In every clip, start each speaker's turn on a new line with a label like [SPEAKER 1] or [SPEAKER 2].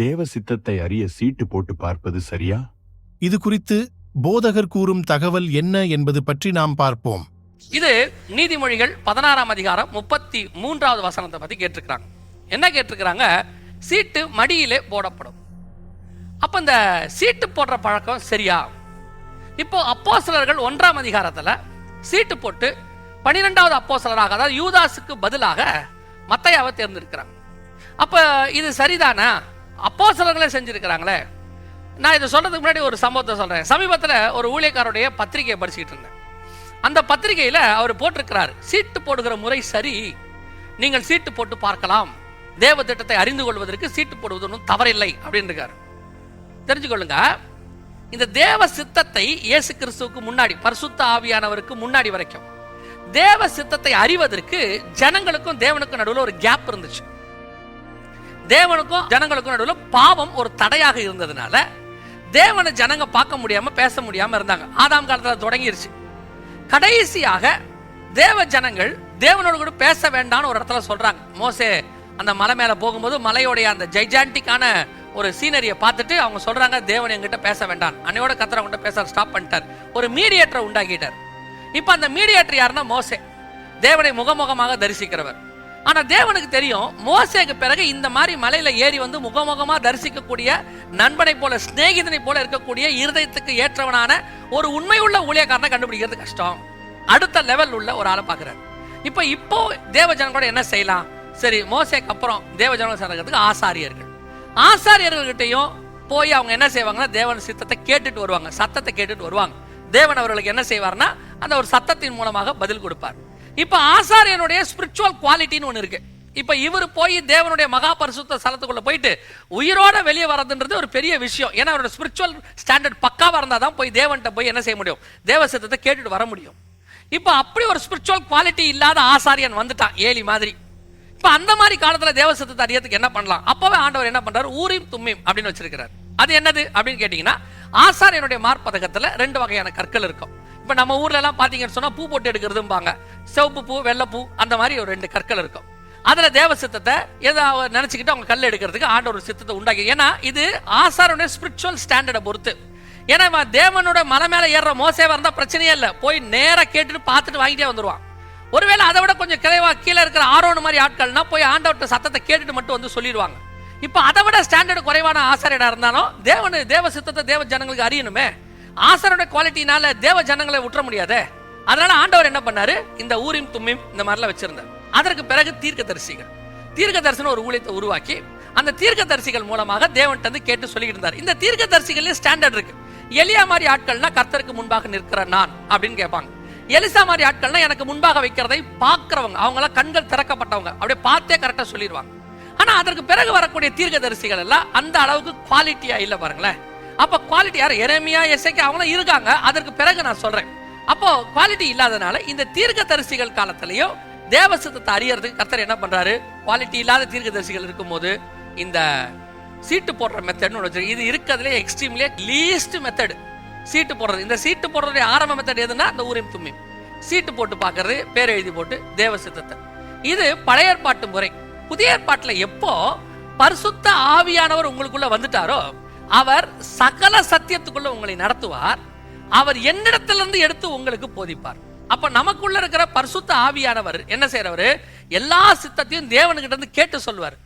[SPEAKER 1] தேவ சித்தத்தை அறிய சீட்டு போட்டு பார்ப்பது சரியா?
[SPEAKER 2] இது குறித்து போதகர் கூறும் தகவல் என்ன என்பது பற்றி நாம் பார்ப்போம்.
[SPEAKER 3] இது நீதிமொழிகள் பதினாறாம் அதிகாரம் முப்பத்தி மூன்றாவது வசனத்தை பத்தி கேட்டிருக்கிறாங்க. என்ன கேட்டிருக்கிறாங்க? சீட்டு மடியிலே போடப்படும். அப்ப இந்த சீட்டு போடுற பழக்கம் சரியா? இப்போ அப்போஸ்தலர்கள் ஒன்றாம் அதிகாரத்துல சீட்டு போட்டு பனிரெண்டாவது அப்போஸ்தலராக அதாவது யூதாஸுக்கு பதிலாக மத்தையாவை தேர்ந்தெடுக்கிறாங்க. அப்ப இது சரிதானா? அப்போ சிலர்களே செஞ்சுருக்கிறாங்களே. நான் இதை சொல்கிறதுக்கு முன்னாடி ஒரு சம்பவத்தை சொல்கிறேன் சமீபத்தில் ஒரு ஊழியக்காரருடைய பத்திரிகையை படிச்சுக்கிட்டு இருந்தேன். அந்த பத்திரிகையில் அவர் போட்டிருக்கிறார். சீட்டு போடுகிற முறை சரி. நீங்கள் சீட்டு போட்டு பார்க்கலாம். தேவ திட்டத்தை அறிந்து கொள்வதற்கு சீட்டு போடுவது ஒன்றும் தவறில்லை அப்படின்னு இருக்காரு தெரிஞ்சுக்கொள்ளுங்க. இந்த தேவ சித்தத்தை இயேசு கிறிஸ்துவுக்கு முன்னாடி பரிசுத்த ஆவியானவருக்கு முன்னாடி வரைக்கும் தேவ சித்தத்தை அறிவதற்கு ஜனங்களுக்கும் தேவனுக்கும் நடுவில் ஒரு கேப் இருந்துச்சு. தேவனுக்கும் ஜனங்களுக்கும் நடுவில் பாவம் ஒரு தடையாக இருந்ததுனால தேவனை ஜனங்க பார்க்க முடியாம பேச முடியாம இருந்தாங்க. ஆதாம் காலத்தில் தொடங்கிருச்சு. கடைசியாக தேவ ஜனங்கள் தேவனோடு கூட பேச வேண்டாம்னு ஒரு இடத்துல சொல்றாங்க. மோசே அந்த மலை மேலே போகும்போது மலையோடைய அந்த ஜைஜாண்டிக்கான ஒரு சீனரியை பார்த்துட்டு அவங்க சொல்றாங்க தேவன் என்கிட்ட பேச வேண்டாம் அன்னையோட கத்திர அவங்ககிட்ட பேச ஸ்டாப் பண்ணிட்டார். ஒரு மீடியேட்டரை உண்டாக்கிட்டார். இப்போ அந்த மீடியேட்டர் யாருன்னா மோசே. தேவனை முகமுகமாக தரிசிக்கிறவர். ஆனா தேவனுக்கு தெரியும் மோசேக்கு பிறகு இந்த மாதிரி மலையில ஏறி வந்து முகமுகமா தரிசிக்கக்கூடிய நண்பனை போல சிநேகிதனை போல இருக்கக்கூடிய இருதயத்துக்கு ஏற்றவனான ஒரு உண்மையுள்ள ஊழியக்காரனை கண்டுபிடிக்கிறது கஷ்டம். அடுத்த லெவல் உள்ள ஒரு ஆளை பார்க்குறாரு. இப்போ இப்போ தேவ ஜனங்களோட என்ன செய்யலாம்? சரி மோசேக்கு அப்புறம் தேவ ஜனங்கள் சேர்றதுக்கு ஆசாரியர்கள். ஆசாரியர்கள்கிட்டையும் போய் அவங்க என்ன செய்வாங்கன்னா தேவன் சித்தத்தை கேட்டுட்டு வருவாங்க சத்தத்தை கேட்டுட்டு வருவாங்க. தேவன் அவர்களுக்கு என்ன செய்வார்னா அந்த ஒரு சத்தத்தின் மூலமாக பதில் கொடுப்பார். இப்போ ஆசாரியனுடைய ஸ்பிரிச்சுவல் குவாலிட்டின்னு ஒன்று இருக்கு. இப்போ இவர் போய் தேவனுடைய மகா பரிசுத்த ஸ்தலத்துக்குள்ளே போயிட்டு உயிரோட வெளியே வரதுன்றது ஒரு பெரிய விஷயம். ஏன்னா அவரோட ஸ்பிரிச்சுவல் ஸ்டாண்டர்ட் பக்காவாக இருந்தால் தான் போய் தேவன்கிட்ட போய் என்ன செய்ய முடியும்? தேவ சித்தத்தை கேட்டுட்டு வர முடியும். இப்போ அப்படி ஒரு ஸ்பிரிச்சுவல் குவாலிட்டி இல்லாத ஆசாரியன் வந்துட்டான் ஏலி மாதிரி. இப்போ அந்த மாதிரி காலத்தில் தேவ சித்தத்தை அறியறதுக்கு என்ன பண்ணலாம்? அப்போவே ஆண்டவர் என்ன பண்ணுறாரு ஊரையும் தும்மையும் அப்படின்னு வச்சிருக்கிறார். அது என்னது அப்படின்னு கேட்டிங்கன்னா ஆசாரியனுடைய மார்பதகத்தில் ரெண்டு வகையான கற்கள் இருக்கும். இப்போ நம்ம ஊர்ல எல்லாம் சொன்னால் பூ போட்டு எடுக்கிறதும்பாங்க. சிவப்பு பூ வெள்ளைப்பூ அந்த மாதிரி ஒரு ரெண்டு கற்கள் இருக்கும். அதில் தேவ சித்தத்தை எதை நினச்சிக்கிட்டு அவங்க கல் எடுக்கிறதுக்கு ஆண்டவர் சித்தத்தை உண்டாக்கி. ஏன்னா இது ஆசாரனுடைய ஸ்பிரிச்சுவல் ஸ்டாண்டர்டை பொறுத்து. ஏன்னா தேவனோட மலை மேலே ஏறுற மோசேவாக இருந்தால் பிரச்சனையே இல்லை. போய் நேராக கேட்டுட்டு பார்த்துட்டு வாங்கிட்டே வந்துருவான். ஒருவேளை அதை விட கொஞ்சம் கிளைவா கீழே இருக்கிற ஆரோன் மாதிரி ஆட்கள்னா போய் ஆண்டவர்கிட்ட சத்தத்தை கேட்டுட்டு மட்டும் வந்து சொல்லிடுவாங்க. இப்போ அதை விட ஸ்டாண்டர்டு குறைவான ஆசாரியடா இருந்தாலும் தேவனு தேவ சித்தத்தை தேவ ஜனங்களுக்கு அறியணுமே. ஆசாரோட குவாலிட்டினால தேவ ஜனங்களை விட்டுற முடியாதே. அதனால ஆண்டவர் என்ன பண்ணாரு? இந்த ஊரிம் தும்மையும் இந்த மாதிரிலாம் வச்சிருந்தார். அதற்கு பிறகு தீர்க்க தரிசிகள் தீர்க்க தரிசனம் ஒரு ஊழியத்தை உருவாக்கி அந்த தீர்க்க தரிசிகள் மூலமாக தேவன்கிட்ட வந்து கேட்டு சொல்லிட்டு இருந்தார். இந்த தரிசிகள்லேயும் ஸ்டாண்டர்ட் இருக்கு. எலியா மாதிரி ஆட்கள்னா கர்த்தருக்கு முன்பாக நிற்கிற நான் அப்படின்னு கேட்பாங்க. எலிசா மாதிரி ஆட்கள்னா எனக்கு முன்பாக வைக்கிறதை பார்க்கிறவங்க அவங்களாம் கண்கள் திறக்கப்பட்டவங்க. அப்படியே பார்த்தே கரெக்டாக சொல்லிடுவாங்க. அதற்கு பிறகு வரக்கூடிய தீர்க்கதரிசிகள் எல்லாம் அந்த அளவுக்கு குவாலிட்டியா இல்லை பாருங்களேன். அப்ப குவாலிட்டி யார்? எரேமியா எஸ்ஐக்கு அவங்களும் இருக்காங்க. அதற்கு பிறகு நான் சொல்றேன். அப்போ குவாலிட்டி இல்லாதனால இந்த தீர்க்கதரிசிகள் காலத்திலையும் தேவ சித்தத்தை அறியறதுக்கு கர்த்தர் என்ன பண்றாரு? குவாலிட்டி இல்லாத தீர்க்கதரிசிகள் இருக்கும்போது இந்த சீட்டு போடுற மெத்தட்னு ஒன்று இது இருக்கிறதுலே எக்ஸ்ட்ரீம்லேயே லீஸ்ட் மெத்தடு சீட்டு போடுறது. இந்த சீட்டு போடுறதுடைய ஆரம்ப மெத்தட் எதுன்னா அந்த ஊரின் தும்மி சீட்டு போட்டு பார்க்கறது பேர் எழுதி போட்டு தேவ சித்தத்தை இது பழைய ஏற்பாட்டு முறை. புதிய ஏற்பாட்டுல எப்போ பரிசுத்த ஆவியானவர் உங்களுக்குள்ள வந்துட்டாரோ அவர் சகல சத்தியத்துக்குள்ள உங்களை நடத்துவார். அவர் என்னிடத்திலிருந்து எடுத்து உங்களுக்கு போதிப்பார். அப்ப நமக்குள்ள இருக்கிற பரிசுத்த ஆவியானவர் என்ன செய்யறவர் எல்லா சித்தத்தையும் தேவனுக்கிட்ட இருந்து கேட்டு சொல்வார்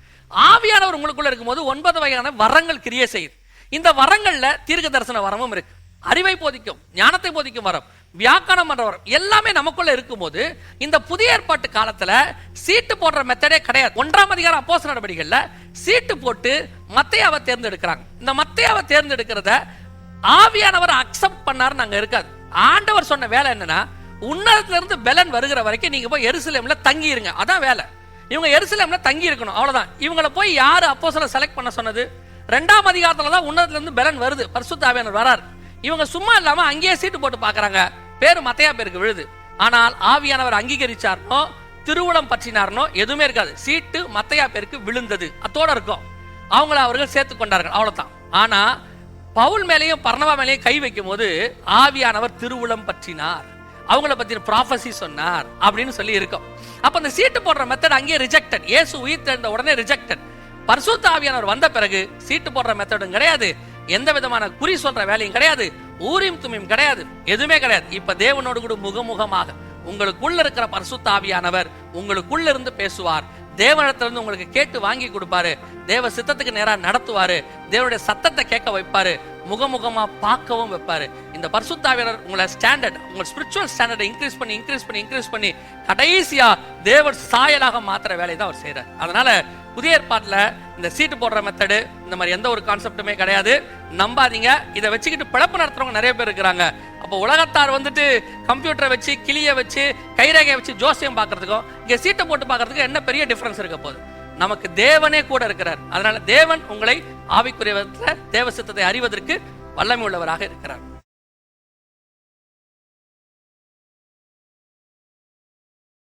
[SPEAKER 3] ஆவியானவர் உங்களுக்குள்ள இருக்கும்போது ஒன்பது வகையான வரங்கள் கிரியே செய்யுது. இந்த வரங்கள்ல தீர்க்க தரிசன வரமும் இருக்கு. அறிவை போதிக்கும் ஞானத்தை போதிக்கும் வரம். வியாக்கணம் பண்ற எல்லாமே நமக்குள்ள இருக்கும்போது இந்த புதிய ஏற்பாட்டு காலத்துல சீட்டு போடுற மெத்தடே கிடையாது. ஒன்றாம் அதிகார அப்போஸ் நடவடிக்கைகள்ல சீட்டு போட்டு மத்தையாவை தேர்ந்தெடுக்கிறாங்க. இந்த மத்தையாவை தேர்ந்தெடுக்கிறத ஆவியானவர் அக்செப்ட் பண்ணாருன்னு நாங்க இருக்காது. ஆண்டவர் சொன்ன வேலை என்னன்னா உன்னதத்துல இருந்து பெலன் வருகிற வரைக்கும் நீங்க போய் எருசலேம்ல தங்கி இருங்க அதான் வேலை. இவங்க எருசலேம்ல தங்கி இருக்கணும் அவ்வளவுதான். இவங்கள போய் யாரு அப்போஸ்தலரை செலக்ட் பண்ண சொன்னது? ரெண்டாம் அதிகாரத்துல தான் உன்னதத்துல இருந்து பெலன் வருது. பரிசுத்த ஆவியானவர் வரார். இவங்க சும்மா இல்லாம அங்கேயே சீட்டு போட்டு பார்க்கறாங்க பேர் மத்தையா பேருக்கு விழுது. ஆனால் ஆவியானவர் அங்கீகரிச்சார்னோ திருவுளம் பற்றினார்னோ எதுவுமே இருக்காது. சீட்டு மத்தையா பேருக்கு விழுந்தது. அத்தோட இருக்கும். அவங்கள அவர்கள் சேர்த்து கொண்டார்கள். அவ்வளவுதான். ஆனா பவுல் மேலேயும் பர்ணவா மேலேயும் கை வைக்கும் போது ஆவியானவர் திருவுளம் பற்றினார். அவங்கள பத்தின ப்ராஃபசி சொன்னார் அப்படின்னு சொல்லி இருக்கும். அப்ப அந்த சீட்டு போடுற மெத்தட் அங்கேயே ரிஜெக்டட் ஏசு உயிர் தெரிந்த உடனே ரிஜெக்டட் பரிசுத்த ஆவியானவர் வந்த பிறகு சீட்டு போடுற மெத்தடும் கிடையாது. எந்த விதமான குறி சொல்ற வேலையும் கிடையாது ஊரியும் துமியும் கிடையாது எதுவுமே கிடையாது. இப்ப தேவனோடு கூட முகமுகமாக உங்களுக்குள்ள இருக்கிற பரிசுத்த ஆவியானவர் உங்களுக்குள்ள இருந்து பேசுவார். தேவனிடத்துல இருந்து உங்களுக்கு கேட்டு வாங்கி கொடுப்பாரு. தேவ சித்தத்துக்கு நேரா நடத்துவாரு. தேவனுடைய சத்தத்தை கேட்க வைப்பாரு. முகமுகமாக பார்க்கவும் வைப்பார். இந்த பர்சுத்தாவியர் உங்களை ஸ்டாண்டர்ட் உங்கள் ஸ்பிரிச்சுவல் ஸ்டாண்டர்டை இன்க்ரீஸ் பண்ணி இன்க்ரீஸ் பண்ணி இன்க்ரீஸ் பண்ணி கடைசியாக தேவர் சாயலாக மாத்துற வேலையை தான் அவர் செய்கிறார் அதனால் புதிய ஏற்பாட்டில் இந்த சீட்டு போடுற மெத்தடு இந்த மாதிரி எந்த ஒரு கான்செப்ட்டுமே கிடையாது. நம்பாதீங்க. இதை வச்சுக்கிட்டு பிழப்பு நடத்துறவங்க நிறைய பேர் இருக்கிறாங்க. அப்போ உலகத்தார் வந்துட்டு கம்ப்யூட்டரை வச்சு கிளியை வச்சு கைரேகையை வச்சு ஜோசியம் பார்க்கறதுக்கும் இங்கே சீட்டை போட்டு பார்க்கறதுக்கு என்ன பெரிய டிஃப்ரென்ஸ் இருக்க போகுது? நமக்கு தேவனே கூட இருக்கிறார். அதனால தேவன் உங்களை ஆவிக்குரிய விதத்துல தேவ சித்தத்தை அறிவதற்கு வல்லமை உள்ளவராக இருக்கிறார்.